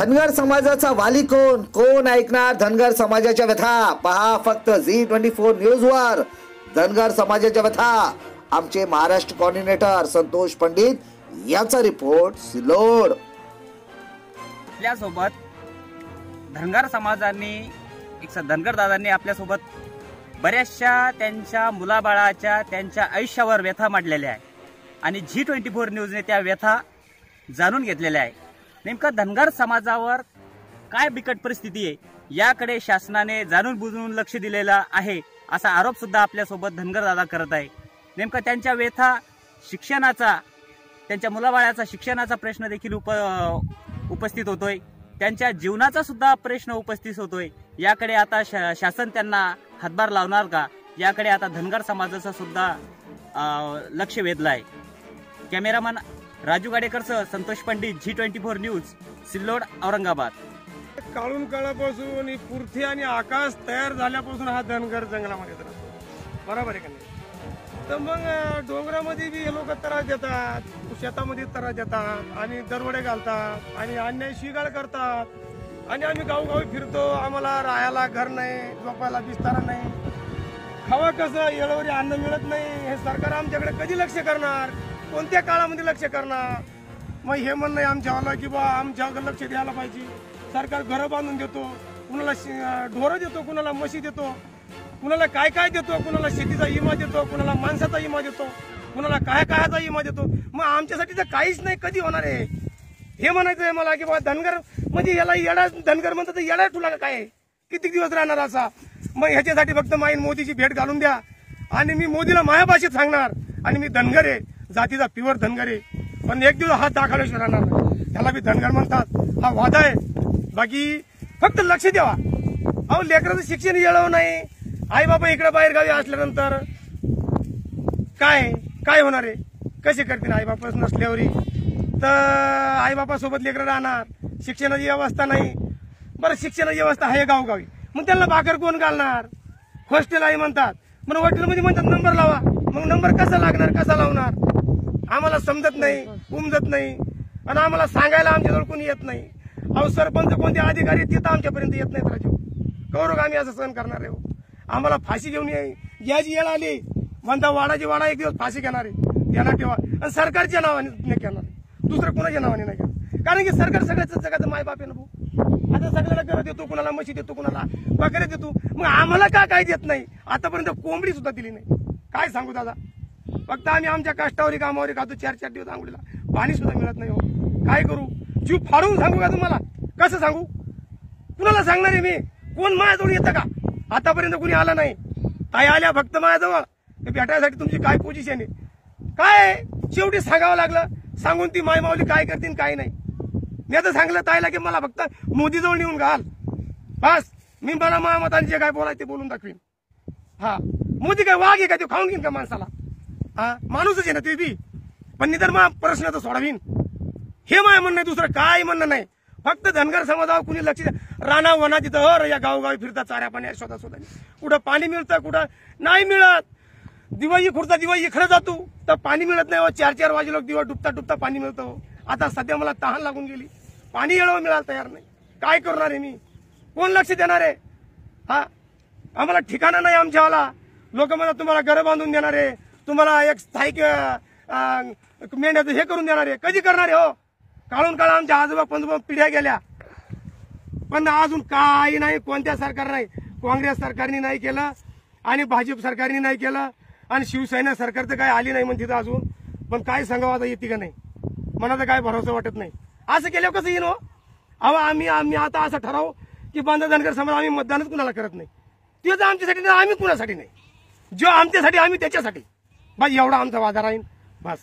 धनगर समाजाचा वाली कोण? कोण ऐकणार धनगर समाजाच्या व्यथा? पहा फक्त झी ट्वेंटी फोर न्यूज वर धनगर समाजाच्या व्यथा. आमचे महाराष्ट्र कॉर्डिनेटर संतोष पंडित यांचा रिपोर्ट सिलोड आपल्यासोबत धनगर समाजांनी एक स- धनगर दादांनी आपल्यासोबत बऱ्याचशा त्यांच्या मुलाबाळाच्या त्यांच्या आयुष्यावर व्यथा मांडलेल्या आहे आणि झी ट्वेंटी फोर न्यूजने त्या व्यथा जाणून घेतलेल्या आहे नेमकं धनगर समाजावर काय बिकट परिस्थिती आहे याकडे शासनाने जाणून बुजून लक्ष दिलेलं आहे असा आरोप सुद्धा आपल्यासोबत धनगर दादा करत आहे. नेमकं त्यांच्या व्यथा शिक्षणाचा त्यांच्या मुलाबाळाचा शिक्षणाचा प्रश्न देखील उप उपस्थित होतोय. त्यांच्या जीवनाचा सुद्धा प्रश्न उपस्थित होतोय. याकडे आता शा- शासन त्यांना हातभार लावणार का? याकडे आता धनगर समाजाचा सुद्धा लक्ष वेधलं आहे cameraman Raju गाडेकरसह Santosh Pandit Zee twenty four news Sillod Aurangabad. काळून काळापासून ही पृथ्वी आणि आकाश तयार झाल्यापासून हा धनगर जंगलामध्ये राहतो. बरोबर आहे का नाही? तर मग डोंगरामध्ये बी हे लोक त्रास देतात शेतामध्ये त्रास देतात आणि दरवडे घालतात आणि अन्याय शिगाळ करतात. आणि आम्ही गावगावी फिरतो आम्हाला राहायला घर नाही झोपायला बिस्तारा नाही. खावा कसं येळवरी अन्न मिळत नाही हे सरकार आमच्याकडे कधी लक्ष करणार? कोणत्या काळामध्ये लक्ष करणार? मग हे म्हणणं आहे आमच्यावाला की बा आमच्यावर लक्ष द्यायला पाहिजे. सरकार घरं बांधून देतो. कुणाला शे- ढोरं देतो कुणाला म्हशी देतो. कुणाला काय काय देतो कुणाला शेतीचा इमा देतो कुणाला माणसाचा इमा देतो कुणाला काय कायाचा इमा देतो. मग आमच्यासाठी तर काहीच नाही कधी होणार आहे? हे म्हणायचं आहे मला की बा धनगर म्हणजे याला येडा धनगर म्हणतात तर येडा ठुला काय? आहे? किती दिवस राहणार असा? मग ह्याच्यासाठी फक्त माईन मोदीची भेट घालून द्या. आणि मी मोदीला माया भाषेत सांगणार. आणि मी धनगर आहे. जातीचा प्युअर धनगर. आहे पण एक दिवस हात दाखवल्याशिवाय राहणार नाही. त्याला मी धनगर म्हणतात. हा वादा आहे. बाकी फक्त लक्ष द्यावा. अहो लेकराचं शिक्षण येळव नाही. आई बाबा इकडे बाहेर गावी असल्यानंतर काय? काय होणार आहे? कसे करतील आई बापच नसल्यावरी? तर आई बापासोबत लेकरं राहणार. शिक्षणाची व्यवस्था नाही. बरं शिक्षणाची व्यवस्था आहे गावगावी. मग त्यांना भाकर कोण घालणार? हॉस्टेल आहे म्हणतात. मग हॉटेलमध्ये म्हणतात नंबर लावा. मग नंबर कसा लागणार कसा लावणार? आम्हाला समजत नाही उमजत नाही. आणि आम्हाला सांगायला आमच्याजवळ कोणी येत नाही. अहो सरपंच कोणते अधिकारी तिथं आमच्यापर्यंत येत नाहीत राजू. कौरव आम्ही असं सहन करणार आहे हो. आम्हाला फाशी घेऊन ये. याची येळ आली. म्हणता वाडाची वाडा एक दिवस फाशी घेणार आहे. ध्यानात ठेवा. आणि सरकारच्या नावाने नाही घेणार. दुसरं कोणाच्या नावाने नाही घेणार. कारण की सरकार सगळ्याच जगाचं मायबाप आहे ना भाऊ. आता सगळ्याला घर देतो कुणाला म्हशी देतो कुणाला बकऱ्या देतो. मग आम्हाला का काय देत नाही? आतापर्यंत कोंबडी सुद्धा दिली नाही. काय सांगू दादा? फक्त आम्ही आमच्या कष्टावरी कामावरी खातो चार चार दिवस आंघोळीला. पाणी सुद्धा मिळत नाही हो. काय करू? जीव फाडून सांगू का तुम्हाला? कसं सांगू? कुणाला सांगणार आहे मी? कोण माझ्याजवळ येतं का? आतापर्यंत कुणी आला नाही. ताई आल्या फक्त माझ्याजवळ. ते भेटायसाठी तुमची काय पोझिशन आहे? काय? शेवटी सांगावं लागलं. सांगून ती मायमावली काय करतील काय नाही. मी आता सांगलं ताईला की मला फक्त मोदीजवळ नेऊन घाल. बस. मी मला माझ्या जे काय बोलायचं ते बोलून दाखवीन. हा. मोदी काय वाघ आहे का? ते खाऊन घेईन का माणसाला? हा? माणूसच आहे ना ते बी. पण निदान मग प्रश्न तर सोडावीन. हे माय म्हणणं दुसरं काय म्हणणं नाही. फक्त धनगर समाजावर कुणी लक्ष द्या. राणा वना तिथं हर या गावगावी फिरतात चाऱ्या पाण्या शोधा शोधा. कुठं पाणी मिळतं कुठं नाही मिळत. दिवाळी खुर्चा दिवाळी इकडे जातो. तर पाणी मिळत नाही हो. चार चार वाजे लोक दिवा डुबता डुबता पाणी मिळतं हो. आता सध्या मला तहान लागून गेली. पाणी येळवं मिळायला तयार नाही. काय करणार आहे मी? कोण लक्ष देणार आहे? हा? आम्हाला ठिकाणा नाही आमच्यावाला. लोक मला तुम्हाला घर बांधून देणार आहे. तुम्हाला एक स्थायिक मेंढ्याचं हे करून देणार आहे. कधी करणार आहे हो? काढून काढा आमच्या आजोबा पंजोबा पिढ्या गेल्या. पण अजून काही नाही कोणत्या सरकार नाही. काँग्रेस सरकारने नाही केलं आणि भाजप सरकारने नाही केलं आणि शिवसेना सरकार तर काय आली नाही म्हणते तिथं अजून. पण काय सांगावं आता येते का नाही. मनाचा तर काय भरोसा वाटत नाही. असं केल्यावर कसं येईन हो? अहो आम्ही आम्ही आता असं ठराव की बंद धनगर समाज आम्ही मतदानच कुणाला करत नाही. तेच आमच्यासाठी नाही आम्ही कुणासाठी नाही. जो आमच्यासाठी आम्ही त्याच्यासाठी. बस एवढा आमचा वादा राहील बस.